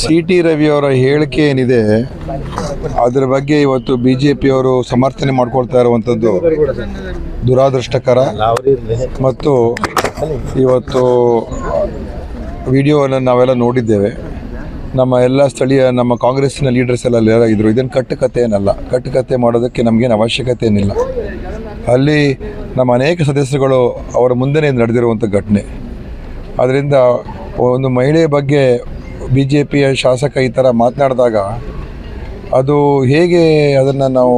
C T Ravi ಅವರ ಹೇಳಿಕೆ ಏನಿದೆ, ಅದರ ಬಗ್ಗೆ ಇವತ್ತು ಬಿ ಜೆ ಪಿಯವರು ಸಮರ್ಥನೆ ಮಾಡ್ಕೊಳ್ತಾ ಇರುವಂಥದ್ದು ದುರಾದೃಷ್ಟಕರ. ಮತ್ತು ಇವತ್ತು ವಿಡಿಯೋವನ್ನು ನಾವೆಲ್ಲ ನೋಡಿದ್ದೇವೆ. ನಮ್ಮ ಎಲ್ಲ ಸ್ಥಳೀಯ, ನಮ್ಮ ಕಾಂಗ್ರೆಸ್ನ ಲೀಡರ್ಸ್ ಎಲ್ಲ ಇದ್ರು. ಇದನ್ನು ಕಟ್ಟುಕತೆ ಏನಲ್ಲ. ಕಟ್ಟುಕತೆ ಮಾಡೋದಕ್ಕೆ ನಮಗೇನು ಅವಶ್ಯಕತೆ ಏನಿಲ್ಲ. ಅಲ್ಲಿ ನಮ್ಮ ಅನೇಕ ಸದಸ್ಯರುಗಳು ಅವರ ಮುಂದೆನೇ ನಡೆದಿರುವಂಥ ಘಟನೆ. ಅದರಿಂದ ಒಂದು ಮಹಿಳೆಯ ಬಗ್ಗೆ ಬಿ ಜೆ ಪಿಯ ಶಾಸಕ ಈ ಥರ ಮಾತನಾಡಿದಾಗ ಅದು ಹೇಗೆ ಅದನ್ನು ನಾವು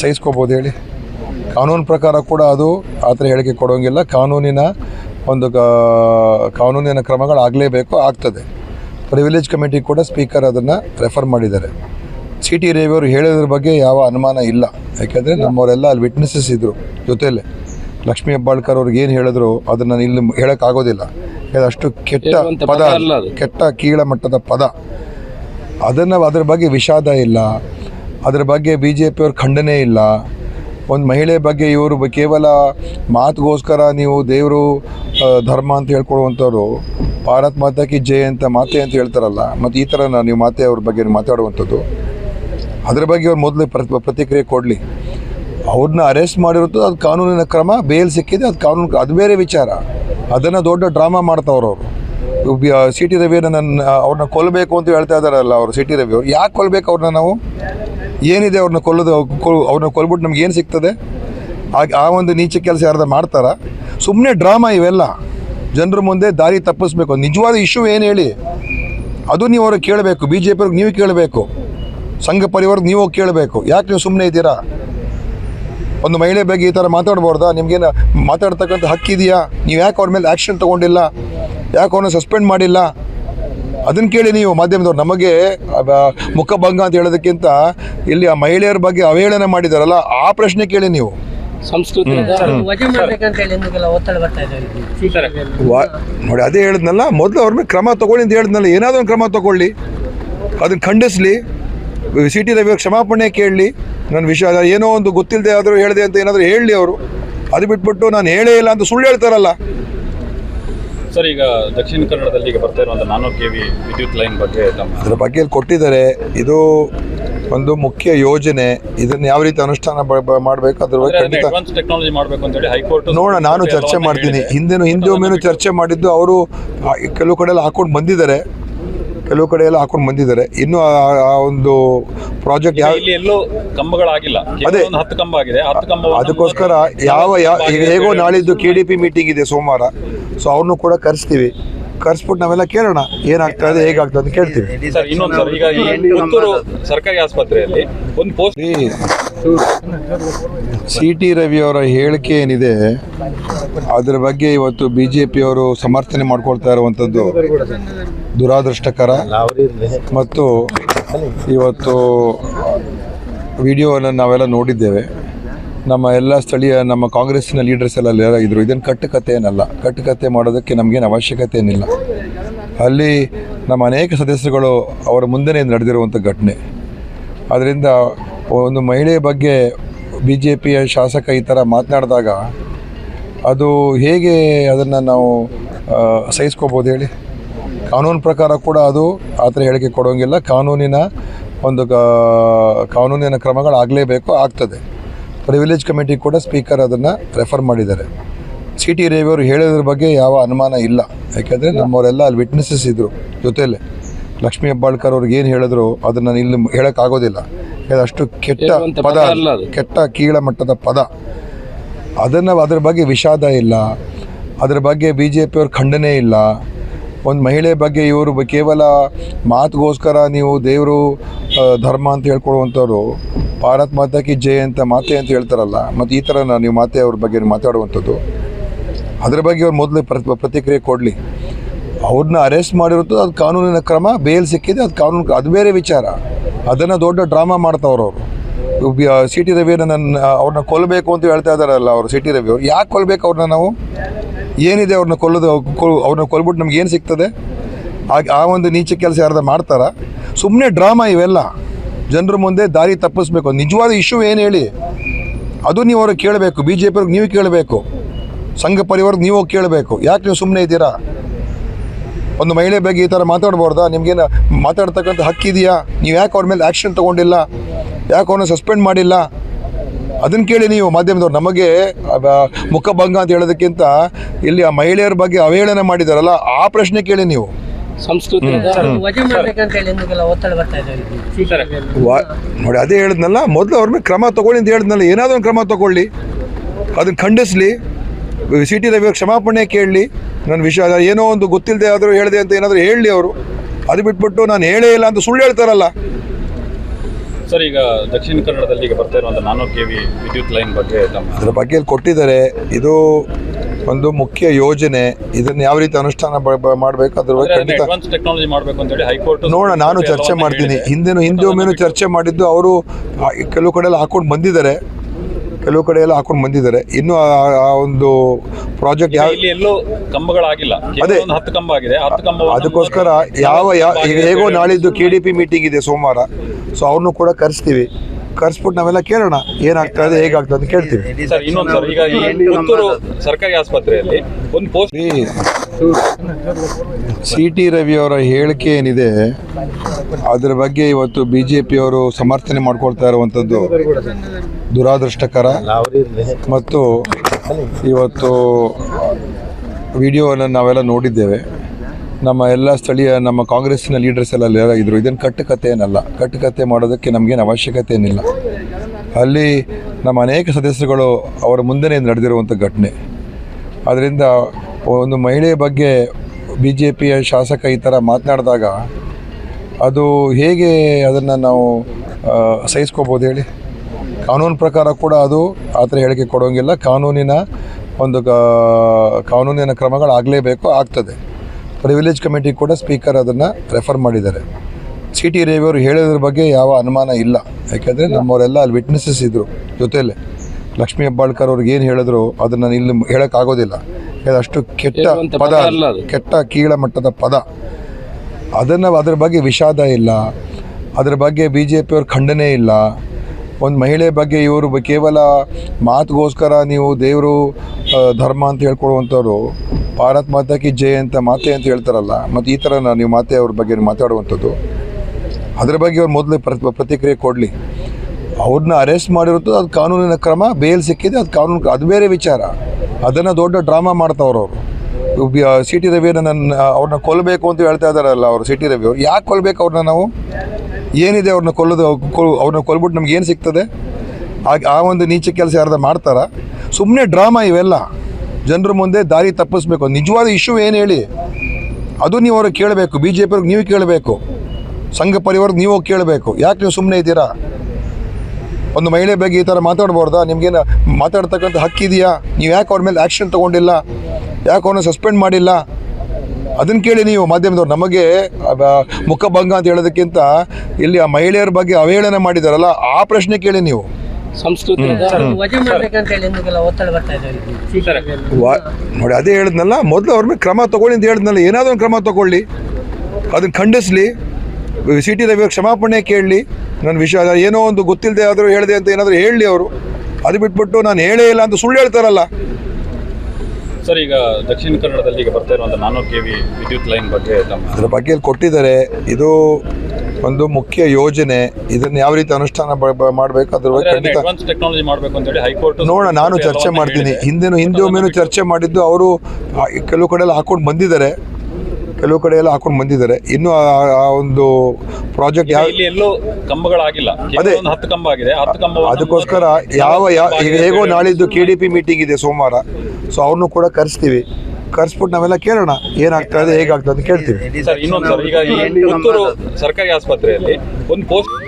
ಸಹಿಸ್ಕೋಬೋದು ಹೇಳಿ? ಕಾನೂನು ಪ್ರಕಾರ ಕೂಡ ಅದು ಆ ಥರ ಹೇಳಿಕೆ ಕೊಡೋಂಗಿಲ್ಲ. ಕಾನೂನಿನ ಒಂದು ಕಾನೂನಿನ ಕ್ರಮಗಳಾಗಲೇಬೇಕು ಆಗ್ತದೆ. ಪ್ರಿವಿಲೇಜ್ ಕಮಿಟಿ ಕೂಡ ಸ್ಪೀಕರ್ ಅದನ್ನು ರೆಫರ್ ಮಾಡಿದ್ದಾರೆ. ಸಿ ಟಿ ರವಿ ಅವರು ಹೇಳೋದ್ರ ಬಗ್ಗೆ ಯಾವ ಅನುಮಾನ ಇಲ್ಲ. ಯಾಕೆಂದರೆ ನಮ್ಮವರೆಲ್ಲ ಅಲ್ಲಿ ವಿಟ್ನೆಸಸ್ ಇದ್ದರು ಜೊತೆಯಲ್ಲೇ. ಲಕ್ಷ್ಮೀ ಹೆಬ್ಬಾಳ್ಕರ್ ಅವ್ರಿಗೆ ಏನು ಹೇಳಿದ್ರು ಅದನ್ನು ನಾನು ಇಲ್ಲಿ ಹೇಳೋಕ್ಕಾಗೋದಿಲ್ಲ ಅಷ್ಟು ಕೆಟ್ಟ ಪದ. ಕೆಟ್ಟ ಕೀಳ ಮಟ್ಟದ ಪದ. ಅದನ್ನು ಅದ್ರ ಬಗ್ಗೆ ವಿಷಾದ ಇಲ್ಲ. ಅದ್ರ ಬಗ್ಗೆ ಬಿ ಜೆ ಪಿಯವ್ರ ಖಂಡನೆ ಇಲ್ಲ. ಒಂದು ಮಹಿಳೆ ಬಗ್ಗೆ ಇವರು ಕೇವಲ ಮಾತುಗೋಸ್ಕರ ನೀವು ದೇವರು ಧರ್ಮ ಅಂತ ಹೇಳ್ಕೊಡುವಂಥವ್ರು ಭಾರತ್ ಮಾತಾ ಕಿ ಜಯ ಅಂತ ಮಾತೆ ಅಂತ ಹೇಳ್ತಾರಲ್ಲ ಮತ್ತು ಈ ಥರ ನೀವು ಮಾತೆ ಅವ್ರ ಬಗ್ಗೆ ಮಾತಾಡುವಂಥದ್ದು. ಅದ್ರ ಬಗ್ಗೆ ಅವ್ರು ಮೊದಲು ಪ್ರ ಪ್ರತಿಕ್ರಿಯೆ ಕೊಡಲಿ. ಅವ್ರನ್ನ ಅರೆಸ್ಟ್ ಮಾಡಿರೋದು ಅದು ಕಾನೂನಿನ ಕ್ರಮ ಬೇಲ್ ಸಿಕ್ಕಿದೆ ಅದು ಕಾನೂನು ಅದು ಬೇರೆ ವಿಚಾರ. ಅದನ್ನು ದೊಡ್ಡ ಡ್ರಾಮಾ ಮಾಡ್ತಾವ್ರು ಅವರು. ಸಿ ಟಿ ರವಿ ಅವ್ರನ್ನ ಕೊಲ್ಲಬೇಕು ಅಂತ ಹೇಳ್ತಾ ಇದ್ದಾರಲ್ಲ ಅವರು ಸಿ ಟಿ ರವಿ ಅವ್ರು. ಯಾಕೆ ಕೊಲ್ಲಬೇಕು ಅವ್ರನ್ನ ನಾವು? ಏನಿದೆ ಅವ್ರನ್ನ ಕೊಲ್ಲೋದು ಕೊಲ್- ಅವ್ರನ್ನ ಕೊಲ್ಬಿಟ್ಟು ನಮ್ಗೆ ಏನು ಸಿಗ್ತದೆ? ಆ ಆ ಒಂದು ನೀಚ ಕೆಲಸ ಯಾರ್ದ ಮಾಡ್ತಾರ? ಸುಮ್ಮನೆ ಡ್ರಾಮಾ ಇವೆಲ್ಲ. ಜನರ ಮುಂದೆ ದಾರಿ ತಪ್ಪಿಸ್ಬೇಕು. ನಿಜವಾದ ಇಶ್ಯೂ ಏನು ಹೇಳಿ? ಅದು ನೀವು ಅವ್ರಿಗೆ ಕೇಳಬೇಕು. ಬಿ ಜೆ ಪಿಯವ್ರಿಗೆ ನೀವು ಕೇಳಬೇಕು. ಸಂಘ ಪರಿವಾರಕ್ಕೆ ನೀವು ಕೇಳಬೇಕು. ಯಾಕೆ ನೀವು ಸುಮ್ಮನೆ ಇದ್ದೀರಾ? ಒಂದು ಮಹಿಳೆ ಬಗ್ಗೆ ಈ ಥರ ಮಾತಾಡ್ಬಾರ್ದಾ? ನಿಮ್ಗೇನು ಮಾತಾಡ್ತಕ್ಕಂಥ ಹಕ್ಕಿದೆಯಾ ನೀವು ಯಾಕೆ ಅವ್ರ ಮೇಲೆ ಆ್ಯಕ್ಷನ್ ತೊಗೊಂಡಿಲ್ಲ? ಯಾಕೆ ಅವ್ರನ್ನ ಸಸ್ಪೆಂಡ್ ಮಾಡಿಲ್ಲ? ಅದನ್ನು ಕೇಳಿ ನೀವು ಮಾಧ್ಯಮದವ್ರು. ನಮಗೆ ಮುಖಭಂಗ ಅಂತ ಹೇಳೋದಕ್ಕಿಂತ ಇಲ್ಲಿ ಆ ಮಹಿಳೆಯರ ಬಗ್ಗೆ ಅವಹೇಳನ ಮಾಡಿದಾರಲ್ಲ ಆ ಪ್ರಶ್ನೆ ಕೇಳಿ ನೀವು. ಸಂಸ್ಕೃತಿ ನೋಡಿ ಅದೇ ಹೇಳಿದ್ನಲ್ಲ ಮೊದಲು ಅವ್ರ ಮೇಲೆ ಕ್ರಮ ತಗೊಳ್ಳಿ ಅಂತ ಹೇಳಿದ್ನಲ್ಲ ಏನಾದರೂ ಒಂದು ಕ್ರಮ ತಗೊಳ್ಳಿ. ಅದನ್ನ ಖಂಡಿಸ್ಲಿ. ಸಿ ಟಿ ರವಿ ಕ್ಷಮಾಪಣೆ ಕೇಳಲಿ. ನನ್ನ ವಿಷಯ ಏನೋ ಒಂದು ಗೊತ್ತಿಲ್ಲದೆ ಆದರೂ ಹೇಳಿದೆ ಅಂತ ಏನಾದರೂ ಹೇಳಲಿ ಅವರು. ಅದು ಬಿಟ್ಬಿಟ್ಟು ನಾನು ಹೇಳೇ ಇಲ್ಲ ಅಂತ ಸುಳ್ಳು ಹೇಳ್ತಾರಲ್ಲ. ಸರ್ ಈಗ ದಕ್ಷಿಣ ಕನ್ನಡದಲ್ಲಿ ಈಗ ಬರ್ತಾ ಇರುವಂಥ ನಾನ್ನೂರು ಕೆ ವಿ ವಿದ್ಯುತ್ ಲೈನ್ ಬಗ್ಗೆ ಅದರ ಬಗ್ಗೆ ಕೊಟ್ಟಿದ್ದಾರೆ. ಇದು ಒಂದು ಮುಖ್ಯ ಯೋಜನೆ. ಇದನ್ನು ಯಾವ ರೀತಿ ಅನುಷ್ಠಾನ ಮಾಡಬೇಕು ಅದ್ರ ಬಗ್ಗೆ ಖಂಡಿತ ಟೆಕ್ನಾಲಜಿ ಮಾಡಬೇಕು ಅಂತ ಹೇಳಿ ಹೈಕೋರ್ಟ್ ನೋಡೋಣ ನಾನು ಚರ್ಚೆ ಮಾಡ್ತೀನಿ. ಹಿಂದೆನೂ ಹಿಂದೆ ಒಮ್ಮೆನೂ ಚರ್ಚೆ ಮಾಡಿದ್ದು ಅವರು ಕೆಲವು ಕಡೆ ಎಲ್ಲ ಹಾಕೊಂಡು ಬಂದಿದ್ದಾರೆ. ಕೆಲವು ಕಡೆ ಎಲ್ಲ ಹಾಕೊಂಡು ಬಂದಿದ್ದಾರೆ. ಇನ್ನು ಆ- ಆ ಒಂದು ಪ್ರಾಜೆಕ್ಟ್ ಯಾವ ಇಲ್ಲಿ ಎಲ್ಲೋ ಕಂಬಗಳಾಗಿಲ್ಲ. ಅದೇ. ಒಂದು ಹತ್ತು ಕಂಬ ಆಗಿದೆ. ಹತ್ತು ಕಂಬ ಅದಕ್ಕೋಸ್ಕರ ಯಾವ ಯಾವ ಈಗ ಹೇಗೋ ನಾಳಿದ್ದು ಕೆ ಡಿ ಪಿ ಮೀಟಿಂಗ್ ಇದೆ ಸೋಮವಾರ. ಸೊ ಅವ್ರನ್ನೂ ಕೂಡ ಕರೆಸ್ತೀವಿ. ಕರೆಸ್ಬಿಟ್ಟು ನಾವೆಲ್ಲ ಕೇಳೋಣ. ಏನಾಗ್ತಾ ಇದೆ ಹೇಗಾಗ್ತದೆ ಅಂತ ಕೇಳ್ತೀವಿ. ಸರ್ ಇನ್ನೊಂದು ಸರ್ ಈಗ ಈ ಪುತ್ತೂರು ಸರ್ಕಾರಿ ಆಸ್ಪತ್ರೆಯಲ್ಲಿ ಒಂದು ಪೋಸ್ಟ್ ಸಿ ಟಿ ರವಿ ಅವರ ಹೇಳಿಕೆ ಏನಿದೆ ಅದರ ಬಗ್ಗೆ ಇವತ್ತು ಬಿ ಜೆ ಪಿಯವರು ಸಮರ್ಥನೆ ಮಾಡ್ಕೊಳ್ತಾ ಇರುವಂಥದ್ದು ದುರಾದೃಷ್ಟಕರ. ಮತ್ತು ಇವತ್ತು ವಿಡಿಯೋವನ್ನು ನಾವೆಲ್ಲ ನೋಡಿದ್ದೇವೆ. ನಮ್ಮ ಎಲ್ಲ ಸ್ಥಳೀಯ ನಮ್ಮ ಕಾಂಗ್ರೆಸ್ಸಿನ ಲೀಡರ್ಸ್ ಎಲ್ಲ ಇದ್ದರು ಇದ್ರು ಇದನ್ನು ಕಟ್ಟುಕತೆ ಏನಲ್ಲ. ಕಟ್ಟುಕತೆ ಮಾಡೋದಕ್ಕೆ ನಮಗೇನು ಅವಶ್ಯಕತೆ ಏನಿಲ್ಲ. ಅಲ್ಲಿ ನಮ್ಮ ಅನೇಕ ಸದಸ್ಯರುಗಳು ಅವರ ಮುಂದೆನೇ ನಡೆದಿರುವಂಥ ಘಟನೆ. ಅದರಿಂದ ಒಂದು ಮಹಿಳೆಯ ಬಗ್ಗೆ ಬಿ ಜೆ ಪಿಯ ಶಾಸಕ ಈ ಥರ ಮಾತನಾಡಿದಾಗ ಅದು ಹೇಗೆ ಅದನ್ನು ನಾವು ಸಹಿಸ್ಕೋಬೋದು ಹೇಳಿ? ಕಾನೂನು ಪ್ರಕಾರ ಕೂಡ ಅದು ಆ ಥರ ಹೇಳಿಕೆ ಕೊಡೋಂಗಿಲ್ಲ. ಕಾನೂನಿನ ಒಂದು ಕಾನೂನಿನ ಕಾನೂನಿನ ಕ್ರಮಗಳಾಗಲೇಬೇಕು ಆಗ್ತದೆ. ಪ್ರಿವಿಲೇಜ್ ಕಮಿಟಿ ಕೂಡ ಸ್ಪೀಕರ್ ಅದನ್ನು ರೆಫರ್ ಮಾಡಿದ್ದಾರೆ. ಸಿ ಟಿ ರವಿ ಅವರು ಹೇಳೋದ್ರ ಬಗ್ಗೆ ಯಾವ ಅನುಮಾನ ಇಲ್ಲ. ಯಾಕೆಂದರೆ ನಮ್ಮವರೆಲ್ಲ ಅಲ್ಲಿ ವಿಟ್ನೆಸಸ್ ಇದ್ದರು ಜೊತೆಯಲ್ಲೇ ಲಕ್ಷ್ಮೀ ಹೆಬ್ಬಾಳ್ಕರ್ ಅವ್ರಿಗೆ ಏನು ಹೇಳಿದ್ರು ಅದನ್ನು ನಾನು ಇಲ್ಲಿ ಹೇಳೋಕ್ಕಾಗೋದಿಲ್ಲ. ಅಷ್ಟು ಕೆಟ್ಟ ಪದ ಕೆಟ್ಟ ಕೀಳ ಮಟ್ಟದ ಪದ. ಅದನ್ನು ಅದ್ರ ಬಗ್ಗೆ ವಿಷಾದ ಇಲ್ಲ. ಅದ್ರ ಬಗ್ಗೆ ಬಿ ಜೆ ಪಿಯವ್ರ ಖಂಡನೆ ಇಲ್ಲ. ಒಂದು ಮಹಿಳೆ ಬಗ್ಗೆ ಇವರು ಕೇವಲ ಮಾತುಗೋಸ್ಕರ ನೀವು ದೇವರು ಧರ್ಮ ಅಂತ ಹೇಳ್ಕೊಡುವಂಥವ್ರು ಭಾರತ್ ಮಾತಾ ಕಿ ಜಯ ಅಂತ ಮಾತೆ ಅಂತ ಹೇಳ್ತಾರಲ್ಲ, ಮತ್ತು ಈ ಥರ ನೀವು ಮಾತೆ ಅವ್ರ ಬಗ್ಗೆ ಮಾತಾಡುವಂಥದ್ದು. ಅದ್ರ ಬಗ್ಗೆ ಅವ್ರು ಮೊದಲು ಪ್ರ ಪ್ರತಿಕ್ರಿಯೆ ಕೊಡಲಿ. ಅವ್ರನ್ನ ಅರೆಸ್ಟ್ ಮಾಡಿರೋದು ಅದು ಕಾನೂನಿನ ಕ್ರಮ, ಬೇಲ್ ಸಿಕ್ಕಿದೆ, ಅದು ಕಾನೂನು ಅದು ಬೇರೆ ವಿಚಾರ. ಅದನ್ನು ದೊಡ್ಡ ಡ್ರಾಮಾ ಮಾಡ್ತಾವ್ರು ಅವರು. ಸಿ ಟಿ ರವಿಯನ್ನು ನನ್ನ ಅವ್ರನ್ನ ಕೊಲ್ಲಬೇಕು ಅಂತ ಹೇಳ್ತಾ ಇದ್ದಾರಲ್ಲ ಅವರು, ಸಿ ಟಿ ರವಿ ಅವ್ರು. ಯಾಕೆ ಕೊಲ್ಲಬೇಕು ಅವ್ರನ್ನ ನಾವು? ಏನಿದೆ ಅವ್ರನ್ನ ಕೊಲ್ಲೋದು, ಕೊಲ್- ಅವ್ರನ್ನ ಕೊಲ್ಬಿಟ್ಟು ನಮ್ಗೆ ಏನು ಸಿಗ್ತದೆ? ಆ ಒಂದು ನೀಚ ಕೆಲಸ ಯಾರ್ದ ಮಾಡ್ತಾರ? ಸುಮ್ಮನೆ ಡ್ರಾಮಾ ಇವೆಲ್ಲ. ಜನರ ಮುಂದೆ ದಾರಿ ತಪ್ಪಿಸ್ಬೇಕು. ನಿಜವಾದ ಇಶ್ಯೂ ಏನು ಹೇಳಿ? ಅದು ನೀವು ಅವ್ರಿಗೆ ಕೇಳಬೇಕು. ಬಿ ಜೆ ಪಿಯವ್ರಿಗೆ ನೀವು ಕೇಳಬೇಕು. ಸಂಘ ಪರಿವಾರಕ್ಕೆ ನೀವು ಕೇಳಬೇಕು. ಯಾಕೆ ನೀವು ಸುಮ್ಮನೆ ಇದ್ದೀರಾ? ಒಂದು ಮಹಿಳೆ ಬಗ್ಗೆ ಈ ಥರ ಮಾತಾಡ್ಬಾರ್ದಾ? ನಿಮ್ಗೇನು ಮಾತಾಡ್ತಕ್ಕಂಥ ಹಕ್ಕಿದೆಯಾ? ನೀವು ಯಾಕೆ ಅವ್ರ ಮೇಲೆ ಆ್ಯಕ್ಷನ್ ತೊಗೊಂಡಿಲ್ಲ? ಯಾಕೆ ಅವ್ರನ್ನ ಸಸ್ಪೆಂಡ್ ಮಾಡಿಲ್ಲ? ಅದನ್ನು ಕೇಳಿ ನೀವು ಮಾಧ್ಯಮದವ್ರು ನಮಗೆ ಮುಖಭಂಗ ಅಂತ ಹೇಳೋದಕ್ಕಿಂತ ಇಲ್ಲಿ ಆ ಮಹಿಳೆಯರ ಬಗ್ಗೆ ಅವಹೇಳನ ಮಾಡಿದಾರಲ್ಲ ಆ ಪ್ರಶ್ನೆ ಕೇಳಿ ನೀವು. ಸಂಸ್ಕೃತಿ ನೋಡಿ ಅದೇ ಹೇಳಿದ್ನಲ್ಲ ಮೊದಲು ಅವ್ರ ಮೇಲೆ ಕ್ರಮ ತಗೊಳ್ಳಿ ಅಂತ ಹೇಳಿದ್ನಲ್ಲ ಏನಾದರೂ ಒಂದು ಕ್ರಮ ತಗೊಳ್ಳಿ. ಅದನ್ನು ಖಂಡಿಸ್ಲಿ ಸಿ ಟಿ ರವಿ ಕ್ಷಮಾಪಣೆ ಕೇಳಲಿ. ನನ್ನ ವಿಷಯ ಏನೋ ಒಂದು ಗೊತ್ತಿಲ್ಲದೆ ಆದರೂ ಹೇಳಿದೆ ಅಂತ ಏನಾದರೂ ಹೇಳಲಿ ಅವರು. ಅದು ಬಿಟ್ಬಿಟ್ಟು ನಾನು ಹೇಳೇ ಇಲ್ಲ ಅಂತ ಸುಳ್ಳು ಹೇಳ್ತಾರಲ್ಲ. ಸರ್ ಈಗ ದಕ್ಷಿಣ ಕನ್ನಡದಲ್ಲಿ ಈಗ ಬರ್ತಾ ಇರುವಂಥ ನಾನ್ನೂರು ಕೆ ವಿ ವಿದ್ಯುತ್ ಲೈನ್ ಬಗ್ಗೆ ತಮ್ಮ ಅದರ ಬಗ್ಗೆ ಕೊಟ್ಟಿದ್ದಾರೆ. ಇದು ಒಂದು ಮುಖ್ಯ ಯೋಜನೆ. ಇದನ್ನು ಯಾವ ರೀತಿ ಅನುಷ್ಠಾನ ಮಾಡಬೇಕು? ಅದ್ರ ಬಗ್ಗೆ ಖಂಡಿತ ಅಡ್ವಾನ್ಸ್ ಟೆಕ್ನಾಲಜಿ ಮಾಡಬೇಕು ಅಂತ ಹೇಳಿ ಹೈಕೋರ್ಟ್ ನೋಡೋಣ ನಾನು ಚರ್ಚೆ ಮಾಡ್ತೀನಿ. ಹಿಂದೆನೂ ಹಿಂದೆ ಒಮ್ಮೆನೂ ಚರ್ಚೆ ಮಾಡಿದ್ದು ಅವರು ಕೆಲವು ಕಡೆ ಎಲ್ಲ ಹಾಕೊಂಡು ಬಂದಿದ್ದಾರೆ. ಕೆಲವು ಕಡೆ ಎಲ್ಲ ಹಾಕೊಂಡು ಬಂದಿದ್ದಾರೆ. ಇನ್ನು ಆ- ಒಂದು ಪ್ರಾಜೆಕ್ಟ್ ಯಾವ ಇಲ್ಲಿ ಎಲ್ಲೂ ಕಂಬಗಳಾಗಿಲ್ಲ. ಅದೇ. ಒಂದು ಹತ್ತು ಕಂಬ ಆಗಿದೆ. ಹತ್ತು ಕಂಬ ಅದಕ್ಕೋಸ್ಕರ ಯಾವ ಹೇಗೋ ನಾಳಿದ್ದು ಕೆ ಡಿ ಪಿ ಮೀಟಿಂಗ್ ಇದೆ ಸೋಮವಾರ. ಸೊ ಅವ್ರನ್ನೂ ಕೂಡ ಕರೆಸ್ತೀವಿ. ಕರೆಸ್ಬಿಟ್ಟು ನಾವೆಲ್ಲ ಕೇಳೋಣ. ಏನಾಗ್ತಾ ಇದೆ ಹೇಗಾಗ್ತದೆ ಅಂತ ಕೇಳ್ತೀವಿ. ಸರ್ ಇನ್ನೊಂದು ಸರ್ ಈಗ ಈ ಪುತ್ತೂರು ಸರ್ಕಾರಿ ಆಸ್ಪತ್ರೆಯಲ್ಲಿ ಒಂದು ಪೋಸ್ಟ್ ಸಿ ಟಿ ರವಿ ಅವರ ಹೇಳಿಕೆ ಏನಿದೆ ಅದರ ಬಗ್ಗೆ ಇವತ್ತು ಬಿ ಜೆ ಪಿಯವರು ಸಮರ್ಥನೆ ಮಾಡ್ಕೊಳ್ತಾ ಇರುವಂಥದ್ದು ದುರಾದೃಷ್ಟಕರ ಮತ್ತು ಇವತ್ತು ವಿಡಿಯೋವನ್ನು ನಾವೆಲ್ಲ ನೋಡಿದ್ದೇವೆ. ನಮ್ಮ ಎಲ್ಲ ಸ್ಥಳೀಯ ನಮ್ಮ ಕಾಂಗ್ರೆಸ್ಸಿನ ಲೀಡರ್ಸ್ ಎಲ್ಲ ಇದ್ರು. ಇದನ್ನು ಕಟ್ಟುಕತೆ ಏನಲ್ಲ ಕಟ್ಟುಕತೆ ಮಾಡೋದಕ್ಕೆ ನಮಗೇನು ಅವಶ್ಯಕತೆ ಏನಿಲ್ಲ ಅಲ್ಲಿ ನಮ್ಮ ಅನೇಕ ಸದಸ್ಯರುಗಳು ಅವರ ಮುಂದೆನೇ ನಡೆದಿರುವಂಥ ಘಟನೆ. ಅದರಿಂದ ಒಂದು ಮಹಿಳೆಯ ಬಗ್ಗೆ ಬಿ ಜೆ ಪಿಯ ಶಾಸಕ ಈ ಥರ ಮಾತನಾಡಿದಾಗ ಅದು ಹೇಗೆ ಅದನ್ನು ನಾವು ಸಹಿಸ್ಕೋಬೋದು ಹೇಳಿ? ಕಾನೂನು ಪ್ರಕಾರ ಕೂಡ ಅದು ಆ ಥರ ಹೇಳಿಕೆ ಕೊಡೋಂಗಿಲ್ಲ. ಕಾನೂನಿನ ಒಂದು ಕಾನೂನಿನ ಕ್ರಮಗಳಾಗಲೇಬೇಕು ಆಗ್ತದೆ. ಪ್ರಿವಿಲೇಜ್ ಕಮಿಟಿ ಕೂಡ ಸ್ಪೀಕರ್ ಅದನ್ನು ರೆಫರ್ ಮಾಡಿದ್ದಾರೆ. ಸಿ ಟಿ ರೇವಿಯವರು ಹೇಳಿದ್ರ ಬಗ್ಗೆ ಯಾವ ಅನುಮಾನ ಇಲ್ಲ. ಯಾಕೆಂದರೆ ನಮ್ಮವರೆಲ್ಲ ಅಲ್ಲಿ ವಿಟ್ನೆಸಸ್ ಇದ್ದರು ಜೊತೆಯಲ್ಲಿ. ಲಕ್ಷ್ಮೀ ಹೆಬ್ಬಾಳ್ಕರ್ ಅವ್ರಿಗೆ ಏನು ಹೇಳಿದ್ರು ಅದನ್ನು ಇಲ್ಲಿ ಹೇಳೋಕ್ಕಾಗೋದಿಲ್ಲ. ಅಷ್ಟು ಕೆಟ್ಟ ಪದ. ಕೆಟ್ಟ ಕೀಳ ಮಟ್ಟದ ಪದ. ಅದನ್ನು ಅದ್ರ ಬಗ್ಗೆ ವಿಷಾದ ಇಲ್ಲ. ಅದ್ರ ಬಗ್ಗೆ ಬಿ ಜೆ ಪಿಯವ್ರ ಖಂಡನೆ ಇಲ್ಲ. ಒಂದು ಮಹಿಳೆ ಬಗ್ಗೆ ಇವರು ಕೇವಲ ಮಾತುಗೋಸ್ಕರ ನೀವು ದೇವರು ಧರ್ಮ ಅಂತ ಹೇಳ್ಕೊಡುವಂಥವ್ರು ಭಾರತ್ ಮಾತಾ ಕಿ ಜಯ ಅಂತ ಮಾತೆ ಅಂತ ಹೇಳ್ತಾರಲ್ಲ ಮತ್ತು ಈ ಥರ ನೀವು ಮಾತೆ ಅವ್ರ ಬಗ್ಗೆ ಮಾತಾಡುವಂಥದ್ದು. ಅದ್ರ ಬಗ್ಗೆ ಅವ್ರು ಮೊದಲು ಪ್ರತಿ ಪ್ರತಿಕ್ರಿಯೆ ಕೊಡಲಿ. ಅವ್ರನ್ನ ಅರೆಸ್ಟ್ ಮಾಡಿರೋದು ಅದು ಕಾನೂನಿನ ಕ್ರಮ, ಬೇಲ್ ಸಿಕ್ಕಿದೆ, ಅದು ಕಾನೂನು ಅದು ಬೇರೆ ವಿಚಾರ. ಅದನ್ನು ದೊಡ್ಡ ಡ್ರಾಮಾ ಮಾಡ್ತಾವ್ರು ಅವರು. ಸಿ ಟಿ ರವಿಯನ್ನು ನನ್ನ ಅವ್ರನ್ನ ಕೊಲ್ಲಬೇಕು ಅಂತ ಹೇಳ್ತಾ ಇದ್ದಾರಲ್ಲ ಅವರು, ಸಿ ಟಿ ರವಿ ಅವ್ರು. ಯಾಕೆ ಕೊಲ್ಲಬೇಕು ಅವ್ರನ್ನ ನಾವು? ಏನಿದೆ ಅವ್ರನ್ನ ಕೊಲ್ಲೋದು ಕೊಲ್- ಅವ್ರನ್ನ ಕೊಲ್ಬಿಟ್ಟು ನಮ್ಗೆ ಏನು ಸಿಗ್ತದೆ? ಆ ಒಂದು ನೀಚ ಕೆಲಸ ಯಾರ್ದ ಮಾಡ್ತಾರ? ಸುಮ್ಮನೆ ಡ್ರಾಮಾ ಇವೆಲ್ಲ. ಜನರ ಮುಂದೆ ದಾರಿ ತಪ್ಪಿಸ್ಬೇಕು. ನಿಜವಾದ ಇಶ್ಯೂ ಏನು ಹೇಳಿ? ಅದು ನೀವು ಅವ್ರಿಗೆ ಕೇಳಬೇಕು. ಬಿ ಜೆ ಪಿಯವ್ರಿಗೆ ನೀವು ಕೇಳಬೇಕು. ಸಂಘ ಪರಿವಾರಕ್ಕೆ ನೀವು ಕೇಳಬೇಕು. ಯಾಕೆ ನೀವು ಸುಮ್ಮನೆ ಇದ್ದೀರಾ? ಒಂದು ಮಹಿಳೆ ಬಗ್ಗೆ ಈ ಥರ ಮಾತಾಡ್ಬಾರ್ದಾ? ನಿಮ್ಗೇನು ಮಾತಾಡ್ತಕ್ಕಂಥ ಹಕ್ಕಿದೆಯಾ? ನೀವು ಯಾಕೆ ಅವ್ರ ಮೇಲೆ ಆ್ಯಕ್ಷನ್ ತೊಗೊಂಡಿಲ್ಲ? ಯಾಕೆ ಅವ್ರನ್ನ ಸಸ್ಪೆಂಡ್ ಮಾಡಿಲ್ಲ? ಅದನ್ನು ಕೇಳಿ ನೀವು ಮಾಧ್ಯಮದವ್ರು ನಮಗೆ ಮುಖಭಂಗ ಅಂತ ಹೇಳೋದಕ್ಕಿಂತ ಇಲ್ಲಿ ಆ ಮಹಿಳೆಯರ ಬಗ್ಗೆ ಅವಹೇಳನ ಮಾಡಿದಾರಲ್ಲ ಆ ಪ್ರಶ್ನೆ ಕೇಳಿ ನೀವು. ಸಂಸ್ಕೃತಿ ನೋಡಿ ಅದೇ ಹೇಳಿದ್ನಲ್ಲ ಮೊದಲು ಅವ್ರ ಮೇಲೆ ಕ್ರಮ ತಗೊಳ್ಳಿ ಅಂತ ಹೇಳಿದ್ನಲ್ಲ ಏನಾದರೂ ಒಂದು ಕ್ರಮ ತಗೊಳ್ಳಿ. ಅದನ್ನು ಖಂಡಿಸ್ಲಿ ಸಿ ಟಿ ರವಿ ಕ್ಷಮಾಪಣೆ ಕೇಳಲಿ. ನನ್ನ ವಿಷಯ ಏನೋ ಒಂದು ಗೊತ್ತಿಲ್ಲದೆ ಆದರೂ ಹೇಳಿದೆ ಅಂತ ಏನಾದರೂ ಹೇಳಲಿ ಅವರು. ಅದು ಬಿಟ್ಬಿಟ್ಟು ನಾನು ಹೇಳೇ ಇಲ್ಲ ಅಂತ ಸುಳ್ಳು ಹೇಳ್ತಾರಲ್ಲ. ಸರ್ ಈಗ ದಕ್ಷಿಣ ಕನ್ನಡದಲ್ಲಿ ಈಗ ಬರ್ತಾ ಇರುವಂಥ ನಾನ್ನೂರು ಕೆ ವಿ ವಿದ್ಯುತ್ ಲೈನ್ ಬಗ್ಗೆ ತಮ್ಮ ಅದರ ಬಗ್ಗೆ ಇಲ್ಲಿ ಕೊಟ್ಟಿದ್ದಾರೆ. ಇದು ಒಂದು ಮುಖ್ಯ ಯೋಜನೆ. ಇದನ್ನ ಯಾವ ರೀತಿ ಅನುಷ್ಠಾನ ಮಾಡಬೇಕು ಅದ್ರ ಬಗ್ಗೆ ಖಂಡಿತ ಅಡ್ವಾನ್ಸ್ ಟೆಕ್ನಾಲಜಿ ಮಾಡಬೇಕು ಅಂತ ಹೇಳಿ ಹೈಕೋರ್ಟ್ ನೋಡೋಣ ನಾನು ಚರ್ಚೆ ಮಾಡ್ತೀನಿ. ಹಿಂದೆನೂ ಹಿಂದೆ ಒಮ್ಮೆನೂ ಚರ್ಚೆ ಮಾಡಿದ್ದು ಅವರು ಕೆಲವು ಕಡೆ ಹಾಕೊಂಡು ಬಂದಿದ್ದಾರೆ. ಕೆಲವು ಕಡೆ ಎಲ್ಲ ಹಾಕೊಂಡು ಬಂದಿದ್ದಾರೆ. ಇನ್ನು ಆ- ಆ ಒಂದು ಪ್ರಾಜೆಕ್ಟ್ ಯಾವ ಇಲ್ಲಿ ಎಲ್ಲೂ ಕಂಬಗಳಾಗಿಲ್ಲ. ಅದೇ. ಒಂದು ಹತ್ತು ಕಂಬ ಆಗಿದೆ. ಹತ್ತು ಕಂಬ ಅದಕ್ಕೋಸ್ಕರ ಯಾವ ಈಗ ಹೇಗೋ ನಾಳಿದ್ದು ಕೆ ಡಿ ಪಿ ಮೀಟಿಂಗ್ ಇದೆ ಸೋಮವಾರ. ಸೊ ಅವ್ರನ್ನೂ ಕೂಡ ಕರೆಸ್ತೀವಿ. ಕರ್ಸ್ಬಿಟ್ಟು ನಾವೆಲ್ಲ ಕೇಳೋಣ. ಏನಾಗ್ತಾ ಇದೆ ಹೇಗಾಗ್ತದೆ ಅಂತ ಕೇಳ್ತೀವಿ. ಸರ್ ಇನ್ನೊಂದು ಸರ್ ಈಗ ಈ ಪುತ್ತೂರು ಸರ್ಕಾರಿ ಆಸ್ಪತ್ರೆಯಲ್ಲಿ ಒಂದು ಪೋಸ್ಟ್